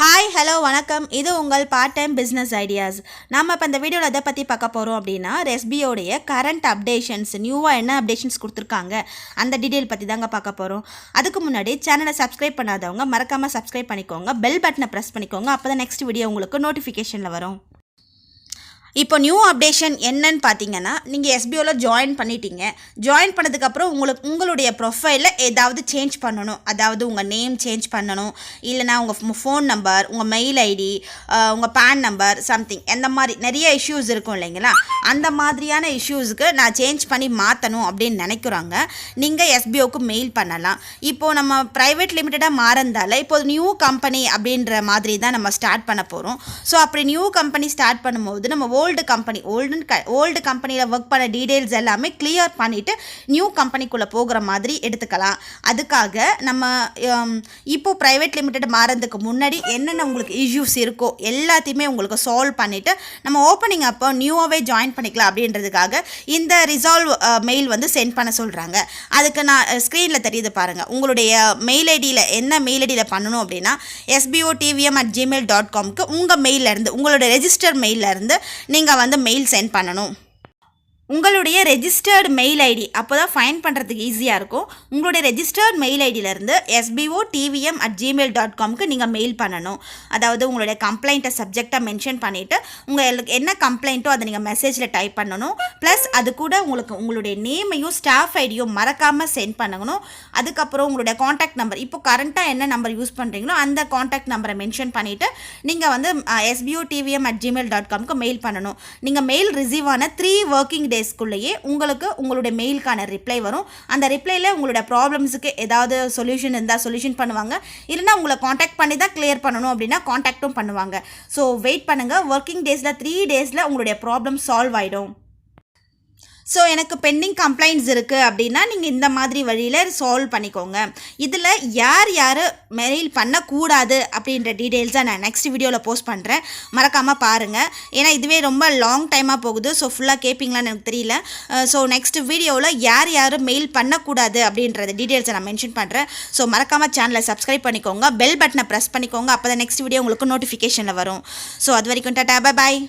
Hi hello வணக்கம். இது உங்கள் பார்ட் டைம் பிஸ்னஸ் ஐடியாஸ் நம்ம இப்போ இந்த வீடியோவில் எதை பற்றி பார்க்க போகிறோம் அப்படின்னா ரெஸ்பியோடைய கரண்ட் அப்டேஷன்ஸ் நியூவாக என்ன அப்டேஷன்ஸ் கொடுத்துருக்காங்க அந்த டீட்டெயில் பற்றி தாங்க பார்க்க போகிறோம் அதுக்கு முன்னாடி சேனலை சப்ஸ்கிரைப் பண்ணாதவங்க மறக்காமல் சப்ஸ்கிரைப் பண்ணிக்கோங்க. பெல் பட்டனை ப்ரெஸ் பண்ணிக்கோங்க. அப்போ தான் நெக்ஸ்ட் வீடியோ உங்களுக்கு நோட்டிஃபிகேஷனில் வரும். இப்போ நியூ அப்டேஷன் என்னன்னு பார்த்தீங்கன்னா நீங்கள் எஸ்பிஓவில் ஜாயின் பண்ணிட்டீங்க. ஜாயின் பண்ணதுக்கப்புறம் உங்களுக்கு உங்களுடைய ப்ரொஃபைலில் ஏதாவது சேஞ்ச் பண்ணணும். அதாவது உங்கள் நேம் சேஞ்ச் பண்ணணும். இல்லைனா உங்கள் ஃபோன் நம்பர் உங்கள் மெயில் ஐடி உங்கள் பேன் நம்பர் சம்திங் எந்த மாதிரி நிறைய இஷ்யூஸ் இருக்கும் இல்லைங்களா? அந்த மாதிரியான இஷ்யூஸுக்கு நான் சேஞ்ச் பண்ணி மாற்றணும் அப்படின்னு நினைக்கிறாங்க. நீங்கள் எஸ்பிஓக்கு மெயில் பண்ணலாம். இப்போது நம்ம ப்ரைவேட் லிமிட்டடாக மாறந்தால இப்போ நியூ கம்பெனி அப்படின்ற மாதிரி தான் நம்ம ஸ்டார்ட் பண்ண போகிறோம் ஸோ அப்படி நியூ கம்பெனி ஸ்டார்ட் பண்ணும்போது நம்ம ஓல்டு கம்பெனி ஓல்டுன்னு க ஓல்டு கம்பெனியில் ஒர்க் பண்ண டீட்டெயில்ஸ் எல்லாமே கிளியர் பண்ணிவிட்டு நியூ கம்பெனிக்குள்ளே போகிற மாதிரி எடுத்துக்கலாம். அதுக்காக நம்ம இப்போது இப்போ ப்ரைவேட் லிமிடெட் மாறதுக்கு முன்னாடி என்னென்ன உங்களுக்கு இஷ்யூஸ் இருக்கோ எல்லாத்தையுமே உங்களுக்கு சால்வ் பண்ணிவிட்டு நம்ம ஓப்பனிங் அப்போ நியூவாகவே ஜாயின் பண்ணிக்கலாம் அப்படின்றதுக்காக இந்த ரிசால்வ் மெயில் வந்து சென்ட் பண்ண சொல்கிறாங்க அதுக்கு நான் ஸ்க்ரீனில் தெரியுது பாருங்கள் உங்களுடைய மெயில் ஐடியில் என்ன மெயில் ஐடியில் பண்ணணும் அப்படின்னா SBO TVM at Gmail dot காம்க்கு உங்கள் மெயிலேருந்து உங்களோட ரெஜிஸ்டர் இருந்து நீங்கள் வந்து மெயில் சென்ட் பண்ணணும். உங்களுடைய ரெஜிஸ்டர்டு மெயில் ஐடி அப்போ தான் ஃபைன் பண்ணுறதுக்கு ஈஸியாக இருக்கும். உங்களுடைய registered mail ஐடியிலேருந்து SBO TVM at Gmail dot காம்க்கு நீங்கள் மெயில் பண்ணணும். அதாவது உங்களுடைய கம்ப்ளைண்ட்டை சப்ஜெக்டாக மென்ஷன் பண்ணிவிட்டு உங்களுக்கு என்ன கம்ப்ளைண்ட்டோ அதை நீங்கள் மெசேஜில் டைப் பண்ணணும். ப்ளஸ் அது கூட உங்களுக்கு உங்களுடைய நேமையும் ஸ்டாஃப் ஐடியும் மறக்காமல் சென்ட் பண்ணணும். அதுக்கப்புறம் உங்களுடைய காண்டாக்ட் நம்பர் இப்போ கரண்ட்டாக என்ன நம்பர் யூஸ் பண்ணுறீங்களோ அந்த காண்டாக்ட் நம்பரை மென்ஷன் பண்ணிவிட்டு நீங்கள் வந்து SBO TVM at Gmail dot காம்க்கு mail பண்ணணும். நீங்கள் மெயில் ரிசீவ் ஆன த்ரீ ஒர்க்கிங் டேஸ்க்குள்ளேயே உங்களுக்கு உங்களுடைய மெயிலுக்கான ரிப்ளை வரும். அந்த ரிப்ளையில் உங்களுடைய ப்ராப்ளம்ஸுக்கு ஏதாவது சொல்யூஷன் இருந்தால் சொல்யூஷன் பண்ணுவாங்க. இல்லைன்னா உங்களை காண்டாக்ட் பண்ணி தான் கிளியர் பண்ணணும் அப்படின்னா காண்டாக்டும் பண்ணுவாங்க. ஸோ வெயிட் பண்ணுங்கள் ஒர்க்கிங் டேஸில் த்ரீ டேஸில் உங்களுடைய ப்ராப்ளம் சால்வ் ஆகிடும் ஸோ எனக்கு பெண்டிங் கம்ப்ளைண்ட்ஸ் இருக்குது அப்படின்னா நீங்கள் இந்த மாதிரி வழியில் சால்வ் பண்ணிக்கோங்க. இதில் யார் யார் மெயில் பண்ணக்கூடாது அப்படின்ற டீட்டெயில்ஸாக நான் நெக்ஸ்ட் வீடியோவில் போஸ்ட் பண்ணுறேன் மறக்காமல் பாருங்கள் ஏன்னா இதுவே ரொம்ப லாங் டைமாக போகுது. ஸோ ஃபுல்லாக கேட்பீங்களான்னு எனக்கு தெரியல. ஸோ நெக்ஸ்ட் வீடியோவில் யார் யார் மெயில் பண்ணக்கூடாது அப்படின்றத டீட்டெயில்ஸை நான் மென்ஷன் பண்ணுறேன் ஸோ மறக்காமல் சேனலை சப்ஸ்கிரைப் பண்ணிக்கோங்க. பெல் பட்டனை ப்ரெஸ் பண்ணிக்கோங்க. அப்போ தான் நெக்ஸ்ட் வீடியோ உங்களுக்கு நோட்டிஃபிகேஷனில் வரும். ஸோ அது வரைக்கும் டாட்டா பை பாய்